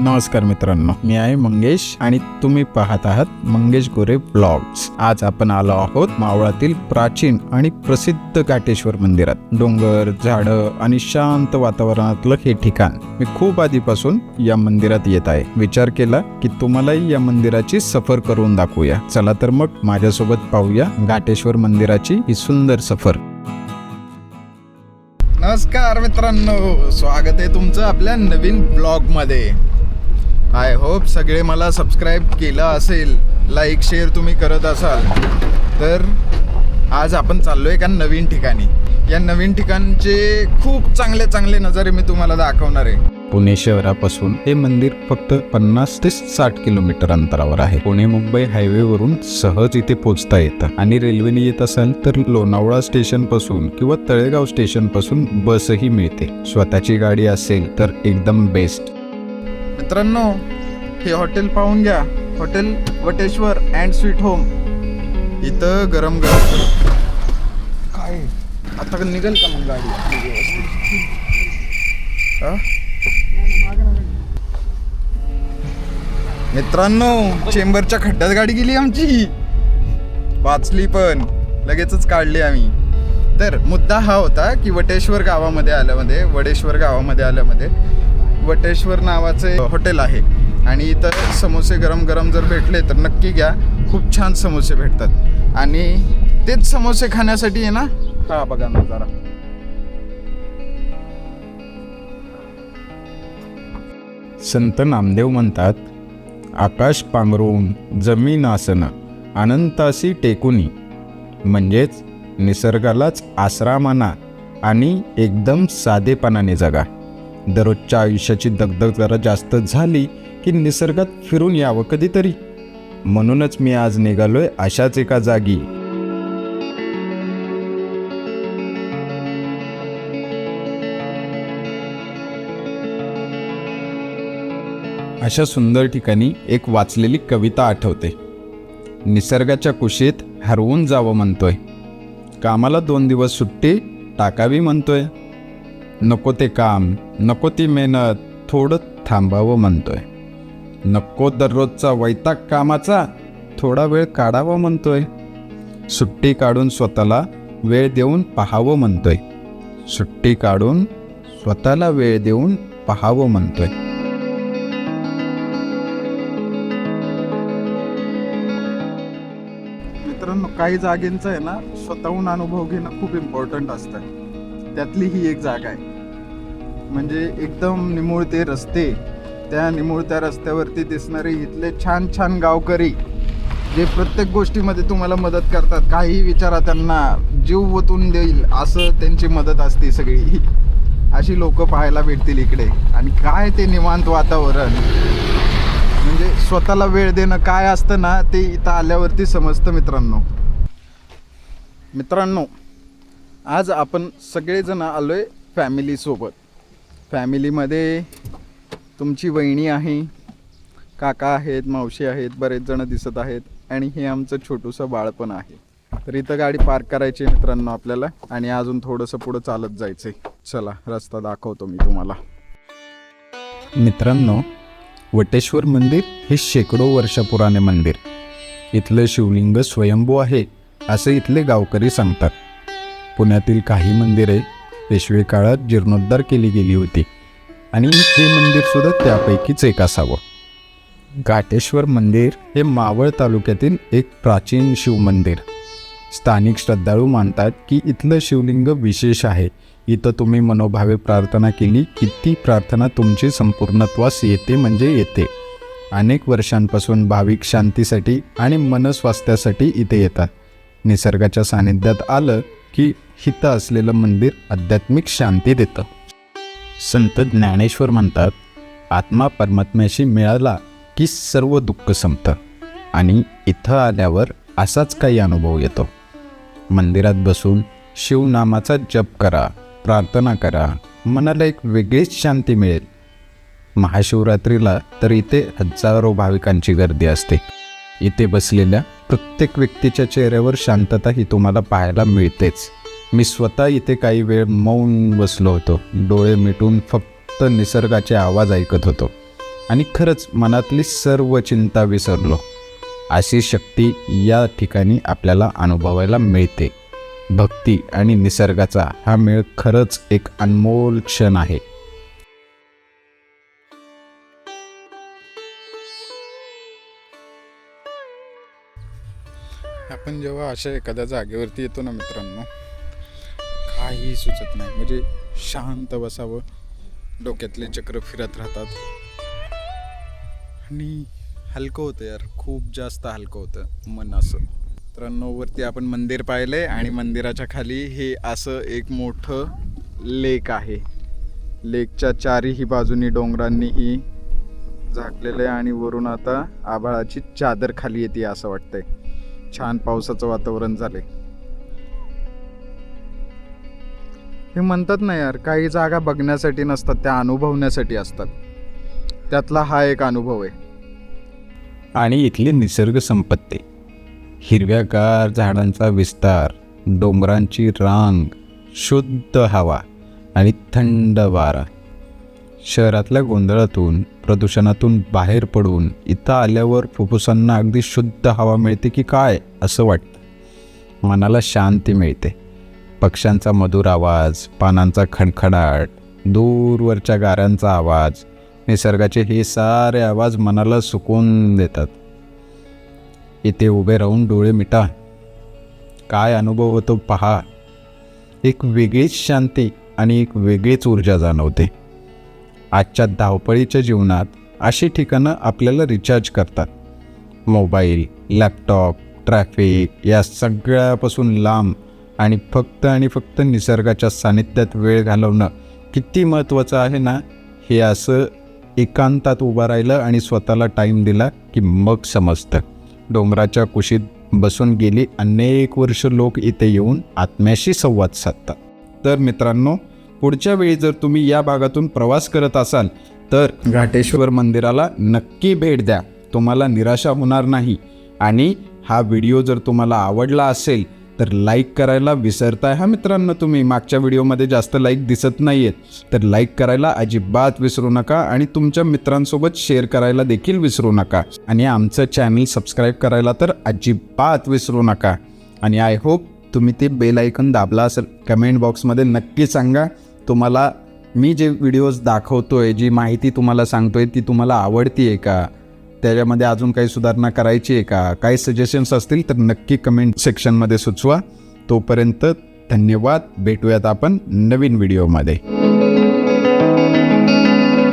नमस्कार मित्रांनो मी आहे मंगेश आणि तुम्ही पाहत आहात मंगेश गोरे ब्लॉग्स. आज आपण आलो आहोत मावळातील प्राचीन आणि प्रसिद्ध काटेश्वर मंदिरात. डोंगर झाडं आणि शांत वातावरणातलं हे ठिकाण मी खूप आधीपासून या मंदिरात येत आहे. विचार केला की तुम्हालाही या मंदिराची सफर करून दाखवूया. चला तर मग माझ्यासोबत पाहूया घाटेश्वर मंदिराची ही सुंदर सफर. नमस्कार मित्रांनो स्वागत आहे तुमचं आपल्या नवीन ब्लॉगमध्ये. आय होप सगळे मला सबस्क्राईब केलं असेल लाईक शेअर तुम्ही करत असाल. तर आज आपण चाललो आहे का नवीन ठिकाणी. या नवीन ठिकाणचे खूप चांगले चांगले नजारे मी तुम्हाला दाखवणार आहे. पुणे शहरापासून हे मंदिर फक्त पन्नास ते साठ किलोमीटर अंतरावर आहे. पुणे मुंबई हायवेवरून सहज इथे पोहोचता येतं. आणि रेल्वेने येत असाल तर लोणावळा स्टेशनपासून किंवा तळेगाव स्टेशनपासून बसही मिळते. स्वतःची गाडी असेल तर एकदम बेस्ट मित्रांनो हे हॉटेल पाहून घ्या. Hotel Vateshwar and sweet home. इथं गरम गरम. काय? आता निघेल का मग गाडी? मित्रांनो चेंबरच्या खड्ड्यात गाडी गेली आमची. वाचली पण. लगेचच काढली आम्ही. तर मुद्दा हा होता की वटेश्वर गावामध्ये आल्यामध्ये वडेश्वर गावामध्ये आल्यामध्ये वटेश्वर नावाचे हॉटेल आहे. आणि इथं समोसे गरम गरम जर भेटले तर नक्की घ्या. खूप छान समोसे भेटतात. आणि तेच समोसे खाण्यासाठी आहे ना? हा बघा नजारा संत नामदेव म्हणतात आकाश पांघरून जमीन आसन अनंतासी टेकुनी. म्हणजेच निसर्गालाच आसरा माना आणि एकदम साधेपणाने जगा. दररोजच्या आयुष्याची दगदग जरा जास्त झाली की निसर्गात फिरून यावं कधीतरी. म्हणूनच मी आज निघालोय अशाच एका जागी. अशा सुंदर ठिकाणी एक वाचलेली कविता आठवते. निसर्गाच्या कुशीत हरवून जावं म्हणतोय. कामाला दोन दिवस सुट्टी टाकावी म्हणतोय. नको ते काम नको ती मेहनत थोडं थांबावं म्हणतोय. नको दररोजचा वैताग कामाचा थोडा वेळ काढावा म्हणतोय. सुट्टी काढून स्वतःला वेळ देऊन पाहावं म्हणतोय. सुट्टी काढून स्वतःला वेळ देऊन पाहावं म्हणतोय. मित्रांनो काही जागेंचं आहे ना स्वतःहून अनुभव घेणं खूप इम्पॉर्टंट असतं. त्यातली ही एक जागा आहे. म्हणजे एकदम निमुळते रस्ते त्या निमुळत्या रस्त्यावरती दिसणारे इथले छान छान गावकरी जे प्रत्येक गोष्टीमध्ये तुम्हाला मदत करतात काही विचारा त्यांना जीव ओतून देईल असं त्यांची मदत असते सगळी. अशी लोक पाहायला भेटतील इकडे. आणि काय ते निवांत वातावरण? म्हणजे स्वतःला वेळ देणं काय असतं ना ते इथं आल्यावरती समजतं मित्रांनो. मित्रांनो आज आपण सगळेजण आलो आहे फॅमिलीसोबत फॅमिलीमध्ये तुमची वहिणी आहे काका आहेत मावशी आहेत बरेच जण दिसत आहेत आणि हे आमचं छोटूसं बाळपण आहे. तर इथं गाडी पार्क करायची आहे मित्रांनो आपल्याला आणि अजून थोडंसं पुढं चालत जायचं आहे चला रस्ता दाखवतो मी तुम्हाला. मित्रांनो वटेश्वर मंदिर हे शेकडो वर्षापुराणे मंदिर. इथलं शिवलिंग स्वयंभू आहे असे इथले गावकरी सांगतात. पुण्यातील काही मंदिरे पेशवे काळात जीर्णोद्धार केली गेली होती. आणि हे मंदिरसुद्धा त्यापैकीच एक असावं. घाटेश्वर मंदिर हे मावळ तालुक्यातील एक प्राचीन शिवमंदिर स्थानिक श्रद्धाळू मानतात की इथलं शिवलिंग विशेष आहे. इथं तुम्ही मनोभावे प्रार्थना केली की ती प्रार्थना तुमची संपूर्णत्वास येते म्हणजे येते. अनेक वर्षांपासून भाविक शांतीसाठी आणि मनस्वास्थ्यासाठी इथे येतात. निसर्गाच्या सानिध्यात आलं की हित असलेलं मंदिर आध्यात्मिक शांती देतं. संत ज्ञानेश्वर म्हणतात आत्मा परमात्म्याशी मिळाला की सर्व दुःख संपतं. आणि इथं आल्यावर असाच काही अनुभव येतो. मंदिरात बसून शिवनामाचा जप करा प्रार्थना करा मनाला एक वेगळीच शांती मिळेल. महाशिवरात्रीला तर इथे हजारो भाविकांची गर्दी असते. इथे बसलेल्या प्रत्येक व्यक्तीच्या चेहऱ्यावर शांतता ही तुम्हाला पाहायला मिळतेच. मी स्वतः इथे काही वेळ मौन बसलो होतो. डोळे मिटून फक्त निसर्गाचे आवाज ऐकत होतो. आणि खरंच मनातली सर्व चिंता विसरलो. अशी शक्ती या ठिकाणी आपल्याला अनुभवायला मिळते. भक्ती आणि निसर्गाचा हा मेळ खरंच एक अनमोल क्षण आहे. आपण जेव्हा अशा एखाद्या जागेवरती येतो ना मित्रांनो काही सुचत नाही. म्हणजे शांत बसावं. डोक्यातले चक्र फिरत राहतात. आणि हलकं होतं यार. खूप जास्त हलकं होतं मन असं. त्र्याण्णववरती आपण मंदिर पाहिलंय आणि मंदिराच्या खाली हे असं एक मोठं लेक आहे. लेकच्या चारीही बाजूनी डोंगरांनीही झाकलेलं आहे आणि वरून आता आभाळाची चादर खाली येते असं वाटतंय. छान पावसाचं वातावरण झाले हे म्हणतात ना यार काही जागा बघण्यासाठी नसतात त्या अनुभवण्यासाठी असतात. त्यातला हा एक अनुभव आहे. आणि इथली निसर्ग संपत्ती हिरव्यागार झाडांचा विस्तार डोंगरांची रांग शुद्ध हवा आणि थंड वारा. शहरातल्या गोंधळातून प्रदूषणातून बाहेर पडून इथं आल्यावर फुफ्फुसांना अगदी शुद्ध हवा मिळते की काय असं वाटतं. मनाला शांती मिळते. पक्ष्यांचा मधुर आवाज पानांचा खणखणाट दूरवरच्या गाऱ्यांचा आवाज निसर्गाचे हे सारे आवाज मनाला सुकून देतात. इथे उभे राहून डोळे मिटा. काय अनुभव होतो पहा. एक वेगळीच शांती आणि एक वेगळीच ऊर्जा जाणवते. आजच्या धावपळीच्या जीवनात अशी ठिकाणं आपल्याला रिचार्ज करतात. मोबाईल लॅपटॉप ट्रॅफिक या सगळ्यापासून लांब आणि फक्त आणि फक्त निसर्गाच्या सानिध्यात वेळ घालवणं किती महत्त्वाचं आहे ना? हे असं एकांतात उभं राहिलं आणि स्वतःला टाईम दिला की मग समजतं. डोंगराच्या कुशीत बसून गेली अनेक वर्ष लोक इथे येऊन आत्म्याशी संवाद साधतात. तर मित्रांनो पुढच्या वेळी जर तुम्ही या भागातून प्रवास करत असाल तर घाटेश्वर मंदिराला नक्की भेट द्या. तुम्हाला निराशा होणार नाही. आणि हा व्हिडिओ जर तुम्हाला आवडला असेल तर लाईक करायला विसरताय. हा मित्रांनो तुम्ही मागच्या व्हिडिओमध्ये जास्त लाईक दिसत नाही आहेत तर लाईक करायला अजिबात विसरू नका आणि तुमच्या मित्रांसोबत शेअर करायला देखील विसरू नका. आणि आमचं चॅनल सबस्क्राईब करायला तर अजिबात विसरू नका. आणि आय होप तुम्ही ते बेल आयकन दाबला असेल कमेंट बॉक्समध्ये नक्की सांगा. तुम्हाला मी जे व्हिडिओज दाखवतोय जी माहिती तुम्हाला सांगतोय ती तुम्हाला आवडती आहे का? त्याच्यामध्ये अजून काही सुधारणा करायची आहे का? काही सजेशन्स असतील तर नक्की कमेंट सेक्शनमध्ये सुचवा. तोपर्यंत धन्यवाद. भेटूयात आपण नवीन व्हिडिओमध्ये